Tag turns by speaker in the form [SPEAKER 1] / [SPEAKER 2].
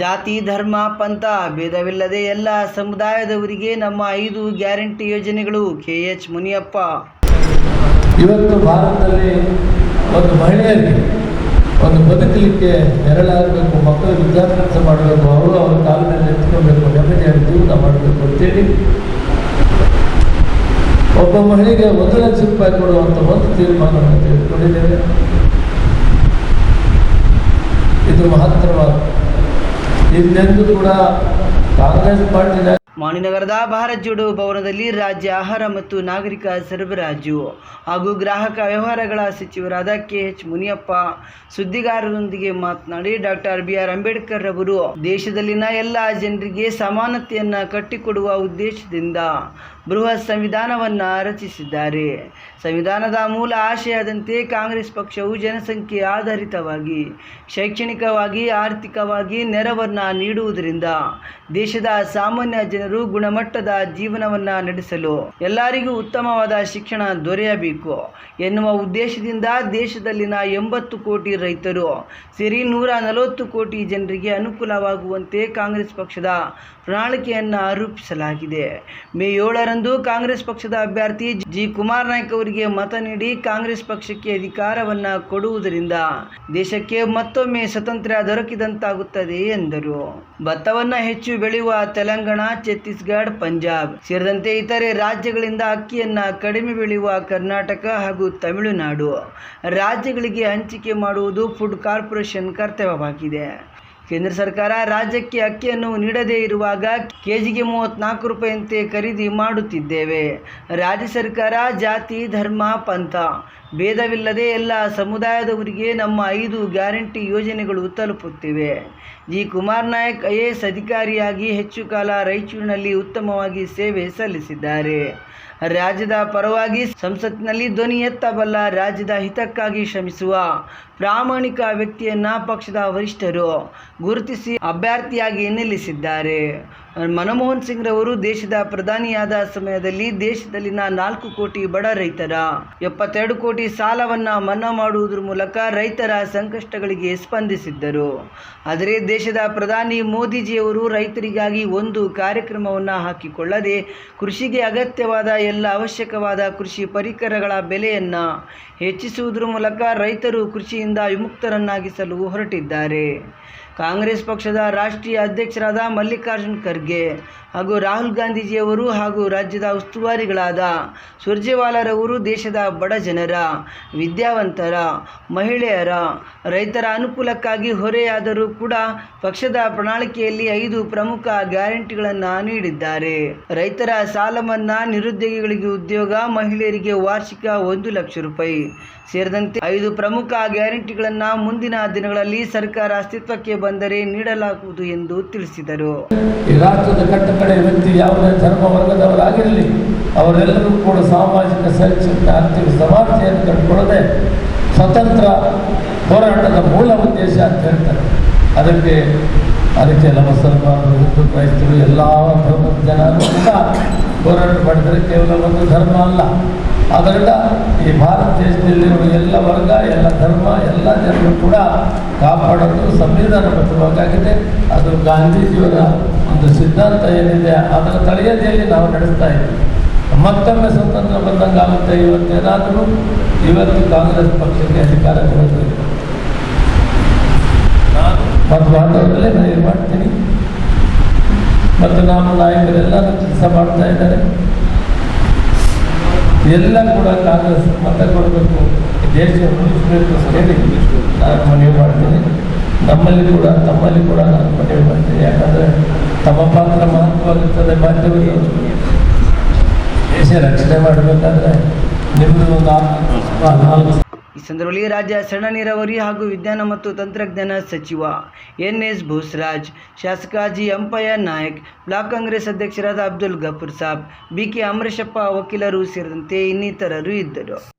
[SPEAKER 1] ಜಾತಿ, ಧರ್ಮ, ಪಂಥ ಭೇದವಿಲ್ಲದೆ ಎಲ್ಲ ಸಮುದಾಯದವರಿಗೆ ನಮ್ಮ ಐದು ಗ್ಯಾರಂಟಿ ಯೋಜನೆಗಳು ಕೆ ಎಚ್ ಮುನಿಯಪ್ಪ.
[SPEAKER 2] ಇವತ್ತು ಭಾರತದಲ್ಲಿ ಒಂದು ಮಹಿಳೆಯರಿಗೆ ಒಂದು ಬದುಕಲಿಕ್ಕೆ ನೆರಳಾಗಬೇಕು, ಮಕ್ಕಳು ವಿದ್ಯಾಭ್ಯಾಸ ಮಾಡಬೇಕು, ಅವರು ಅವರ ಕಾಲಿನಲ್ಲಿ ಎತ್ಕೊಳ್ಬೇಕು ನೆಮ್ಮದಿಯಾಗಿ ಜೀವನ ಮಾಡಬೇಕು ಅಂತೇಳಿ ಒಬ್ಬ ಮಹಿಳೆಗೆ ಒಂದು ಲಕ್ಷ ರೂಪಾಯಿ ಕೊಡುವಂಥ ಒಂದು ತೀರ್ಮಾನವನ್ನು ತೆಗೆದುಕೊಂಡಿದ್ದೇವೆ. ಇದು ಮಹತ್ತರವಾದ ಇನ್ನೆಂದು ಕೂಡ ಕಾಂಗ್ರೆಸ್ ಪಾರ್ಟಿನ
[SPEAKER 1] ಮಾಣಿನಗರದ ಭಾರತ್ ಜೋಡೋ ಭವನದಲ್ಲಿ ರಾಜ್ಯ ಆಹಾರ ಮತ್ತು ನಾಗರಿಕ ಸರಬರಾಜು ಹಾಗೂ ಗ್ರಾಹಕ ವ್ಯವಹಾರಗಳ ಸಚಿವರಾದ ಕೆ ಎಚ್ ಮುನಿಯಪ್ಪ ಸುದ್ದಿಗಾರರೊಂದಿಗೆ ಮಾತನಾಡಿ ಡಾಕ್ಟರ್ ಬಿ ಆರ್ ಅಂಬೇಡ್ಕರ್ ಅವರು, ದೇಶದಲ್ಲಿನ ಎಲ್ಲ ಜನರಿಗೆ ಸಮಾನತೆಯನ್ನ ಕಟ್ಟಿಕೊಡುವ ಉದ್ದೇಶದಿಂದ ಬೃಹತ್ ಸಂವಿಧಾನವನ್ನ ರಚಿಸಿದ್ದಾರೆ. ಸಂವಿಧಾನದ ಮೂಲ ಆಶಯದಂತೆ ಕಾಂಗ್ರೆಸ್ ಪಕ್ಷವು ಜನಸಂಖ್ಯೆ ಆಧಾರಿತವಾಗಿ, ಶೈಕ್ಷಣಿಕವಾಗಿ, ಆರ್ಥಿಕವಾಗಿ ನೆರವನ್ನ ನೀಡುವುದರಿಂದ ದೇಶದ ಸಾಮಾನ್ಯ ಜನರು ಗುಣಮಟ್ಟದ ಜೀವನವನ್ನ ನಡೆಸಲು ಎಲ್ಲರಿಗೂ ಉತ್ತಮವಾದ ಶಿಕ್ಷಣ ದೊರೆಯಬೇಕು. ಎನ್ನುವ ಉದ್ದೇಶದಿಂದ ದೇಶದಲ್ಲಿನ ಎಂಬತ್ತು ಕೋಟಿ ರೈತರು, ಸೇರಿ ನೂರ ನಲವತ್ತು ಕೋಟಿ ಜನರಿಗೆ ಅನುಕೂಲವಾಗುವಂತೆ ಕಾಂಗ್ರೆಸ್ ಪಕ್ಷದ ಪ್ರಣಾಳಿಕೆಯನ್ನು ರೂಪಿಸಲಾಗಿದೆ ಮೇ ಏಳರಂದು ಕಾಂಗ್ರೆಸ್ ಪಕ್ಷದ ಅಭ್ಯರ್ಥಿ ಜಿ. ಕುಮಾರ್ ನಾಯ್ಕ ಅವರಿಗೆ ಮತ ನೀಡಿ ಕಾಂಗ್ರೆಸ್ ಪಕ್ಷಕ್ಕೆ ಅಧಿಕಾರವನ್ನ ಕೊಡುವುದರಿಂದ ದೇಶಕ್ಕೆ ಮತ್ತೊಮ್ಮೆ ಸ್ವತಂತ್ರ ದೊರಕಿದಂತಾಗುತ್ತದೆ ಎಂದರು. ಭತ್ತವನ್ನ ಹೆಚ್ಚು ಬೆಳೆಯುವ ತೆಲಂಗಾಣ ಛತ್ತೀಸ್ಗಢ, ಪಂಜಾಬ್. ಸೇರಿದಂತೆ ಇತರೆ ರಾಜ್ಯಗಳಿಂದ ಅಕ್ಕಿಯನ್ನ ಕಡಿಮೆ ಬೆಳೆಯುವ ಕರ್ನಾಟಕ ಹಾಗೂ ತಮಿಳುನಾಡು. ರಾಜ್ಯಗಳಿಗೆ ಹಂಚಿಕೆ ಮಾಡುವುದು ಫುಡ್ ಕಾರ್ಪೊರೇಷನ್ ಕರ್ತವ್ಯವಾಗಿದೆ. ಕೇಂದ್ರ ಸರ್ಕಾರ ರಾಜ್ಯಕ್ಕೆ ಅಕ್ಕಿಯನ್ನು ನೀಡದೇ ಇರುವಾಗ ಕೆಜಿಗೆ ಮೂವತ್ತ್ನಾಲ್ಕು ರೂಪಾಯಿಯಂತೆ ಖರೀದಿ ಮಾಡುತ್ತಿದ್ದೇವೆ. ರಾಜ್ಯ ಸರ್ಕಾರ ಜಾತಿ, ಧರ್ಮ, ಪಂಥ ಭೇದವಿಲ್ಲದೆ ಎಲ್ಲ ಸಮುದಾಯದವರಿಗೆ ನಮ್ಮ ಐದು ಗ್ಯಾರಂಟಿ ಯೋಜನೆಗಳು ತಲುಪುತ್ತಿವೆ. G. Kumar Nayak I S ಅಧಿಕಾರಿಯಾಗಿ ಹೆಚ್ಚು ಕಾಲ ರಾಯಚೂರಿನಲ್ಲಿ ಉತ್ತಮವಾಗಿ ಸೇವೆ ಸಲ್ಲಿಸಿದ್ದಾರೆ. ರಾಜ್ಯದ ಪರವಾಗಿ ಸಂಸತ್ನಲ್ಲಿ ಧ್ವನಿ ಎತ್ತಬಲ್ಲ ರಾಜ್ಯದ ಹಿತಕ್ಕಾಗಿ ಶ್ರಮಿಸುವ ಪ್ರಾಮಾಣಿಕ ವ್ಯಕ್ತಿಯನ್ನ ಪಕ್ಷದ ವರಿಷ್ಠರು ಗುರುತಿಸಿ ಅಭ್ಯರ್ಥಿಯಾಗಿ ನಿಲ್ಲಿಸಿದ್ದಾರೆ. ಮನಮೋಹನ್ ಸಿಂಗ್ ರವರು ದೇಶದ ಪ್ರಧಾನಿಯಾದ ಸಮಯದಲ್ಲಿ ದೇಶದಲ್ಲಿನ ನಾಲ್ಕು ಕೋಟಿ ಬಡ ರೈತರ, ಎಪ್ಪತ್ತೆರಡು ಕೋಟಿ ಸಾಲವನ್ನ ಮನ್ನಾ ಮಾಡುವುದರ ಮೂಲಕ ರೈತರ ಸಂಕಷ್ಟಗಳಿಗೆ ಸ್ಪಂದಿಸಿದ್ದರು. ಆದರೆ ದೇಶದ ಪ್ರಧಾನಿ ಮೋದಿಜಿಯವರು ರೈತರಿಗಾಗಿ ಒಂದು ಕಾರ್ಯಕ್ರಮವನ್ನು ಹಾಕಿಕೊಳ್ಳದೆ ಕೃಷಿಗೆ ಅಗತ್ಯವಾದ ಎಲ್ಲ ಅವಶ್ಯಕವಾದ ಕೃಷಿ ಪರಿಕರಗಳ ಬೆಲೆಯನ್ನು ಹೆಚ್ಚಿಸುವುದರ ಮೂಲಕ ರೈತರು ಕೃಷಿಯಿಂದ ವಿಮುಕ್ತರನ್ನಾಗಿಸಲು ಹೊರಟಿದ್ದಾರೆ. ಕಾಂಗ್ರೆಸ್ ಪಕ್ಷದ ರಾಷ್ಟ್ರೀಯ ಅಧ್ಯಕ್ಷರಾದ ಮಲ್ಲಿಕಾರ್ಜುನ್ ಖರ್ಗೆ ಹಾಗೂ ರಾಹುಲ್ ಗಾಂಧೀಜಿಯವರು ಹಾಗೂ ರಾಜ್ಯದ ಉಸ್ತುವಾರಿಗಳಾದ ಸುರ್ಜೇವಾಲಾರವರು ದೇಶದ ಬಡ ಜನರ, ವಿದ್ಯಾವಂತರ, ಮಹಿಳೆಯರ, ರೈತರ ಅನುಕೂಲಕ್ಕಾಗಿ ಹೊರೆಯಾದರೂ ಕೂಡ ಪಕ್ಷದ ಪ್ರಣಾಳಿಕೆಯಲ್ಲಿ ಐದು ಪ್ರಮುಖ ಗ್ಯಾರಂಟಿಗಳನ್ನು ನೀಡಿದ್ದಾರೆ. ರೈತರ ಸಾಲ ಮನ್ನಾ ನಿರುದ್ಯೋಗಿಗಳಿಗೆ ಉದ್ಯೋಗ, ಮಹಿಳೆಯರಿಗೆ ವಾರ್ಷಿಕ ಒಂದು ಲಕ್ಷ ರೂಪಾಯಿ ಸೇರಿದಂತೆ ಐದು ಪ್ರಮುಖ ಗ್ಯಾರಂಟಿಗಳನ್ನು ಮುಂದಿನ ದಿನಗಳಲ್ಲಿ ಸರ್ಕಾರ ಅಸ್ತಿತ್ವಕ್ಕೆ ಬಂದರೆ ನೀಡಲಾಗುವುದು ಎಂದು ತಿಳಿಸಿದರು.
[SPEAKER 2] ಈ ರಾಷ್ಟ್ರದ ಕಟ್ಟಕಡೆ ವ್ಯಕ್ತಿ ಯಾವುದೇ ಧರ್ಮ ವರ್ಗದವರಾಗಿರಲಿ ಅವರೆಲ್ಲರೂ ಕೂಡ ಸಾಮಾಜಿಕ ಶೈಕ್ಷಣಿಕ ಆರ್ಥಿಕ ಸಮಾನತೆಯನ್ನು ಕಂಡುಕೊಳ್ಳದೆ ಸ್ವತಂತ್ರ ಹೋರಾಟದ ಮೂಲ ಉದ್ದೇಶ ಅಂತ ಹೇಳ್ತಾರೆ. ಅದಕ್ಕೆ ಅದಕ್ಕೆ ಎಲ್ಲ ಮುಸಲ್ಮಾನರು ಹಿಂದೂ ಕ್ರೈಸ್ತರು ಎಲ್ಲ ಧರ್ಮದ ಜನರು ಕೂಡ ಹೋರಾಟ ಮಾಡಿದರೆ ಕೇವಲ ಒಂದು ಧರ್ಮ ಅಲ್ಲ. ಅದರಿಂದ ಈ ಭಾರತ ದೇಶದಲ್ಲಿರುವ ಎಲ್ಲ ವರ್ಗ, ಎಲ್ಲ ಧರ್ಮ, ಎಲ್ಲ ಜನರು ಕೂಡ ಕಾಪಾಡೋದು ಸಂವಿಧಾನಬದ್ಧವಾಗಿದೆ ಅದು ಗಾಂಧೀಜಿಯವರ ಒಂದು ಸಿದ್ಧಾಂತ ಏನಿದೆ, ಅದರ ತಳಿಯದೆಯಲ್ಲಿ ನಾವು ನಡೆಸ್ತಾ ಇದ್ದೀವಿ. ಮತ್ತೊಮ್ಮೆ ಸ್ವತಂತ್ರ ಬಂದಂಗಾಗುತ್ತೆ ಇವತ್ತೇನಾದರೂ ಇವತ್ತು ಕಾಂಗ್ರೆಸ್ ಪಕ್ಷಕ್ಕೆ ಅಧಿಕಾರ ಕೊಡಬೇಕು ನಾನು ಮತ್ತು ಬಾಂಧವರಲ್ಲೇ ನಾನು ಮಾಡ್ತೀನಿ. ಮತ್ತು ನಮ್ಮ ನಾಯಕರೆಲ್ಲರೂ ಕೆಲಸ ಮಾಡ್ತಾ ಇದ್ದಾರೆ. ಎಲ್ಲ ಕೂಡ ಕಾಂಗ್ರೆಸ್ ಮತ ಕೊಡಬೇಕು. ದೇಶ ಉಳಿಸಬೇಕು ಹೇಳಿ ನಾನು ಮನವಿ ಮಾಡ್ತೀನಿ. ನಮ್ಮಲ್ಲಿ ಕೂಡ ತಮ್ಮಲ್ಲಿ ಕೂಡ ನಾನು ಮನವಿ ಮಾಡ್ತೀನಿ. ಯಾಕಂದರೆ ತಮ್ಮ ಪಾತ್ರ ಮಹತ್ವವಾಗಿರ್ತದೆ ಮಾಧ್ಯಮಗಳು ದೇಶ ರಕ್ಷಣೆ ಮಾಡಬೇಕಾದ್ರೆ ನಿಮ್ಮದು ಒಂದು ನಾಲ್ಕು
[SPEAKER 1] ಈ ಸಂದರ್ಭದಲ್ಲಿ ರಾಜ್ಯ ಸಣ್ಣ ನೀರಾವರಿ ಹಾಗೂ ವಿಜ್ಞಾನ ಮತ್ತು ತಂತ್ರಜ್ಞಾನ ಸಚಿವ ಎನ್ ಎಸ್ ಭೋಸ್ರಾಜ್, ಶಾಸಕ ಜಿ ಅಂಪಯ್ಯ ನಾಯಕ್, ಬ್ಲಾಕ್ ಕಾಂಗ್ರೆಸ್ ಅಧ್ಯಕ್ಷರಾದ ಅಬ್ದುಲ್ ಗಫೂರ್ ಸಾಬ್, ಬಿ ಕೆ ಅಮರೇಶಪ್ಪ ವಕೀಲರು ಸೇರಿದಂತೆ ಇನ್ನಿತರರು ಇದ್ದರು.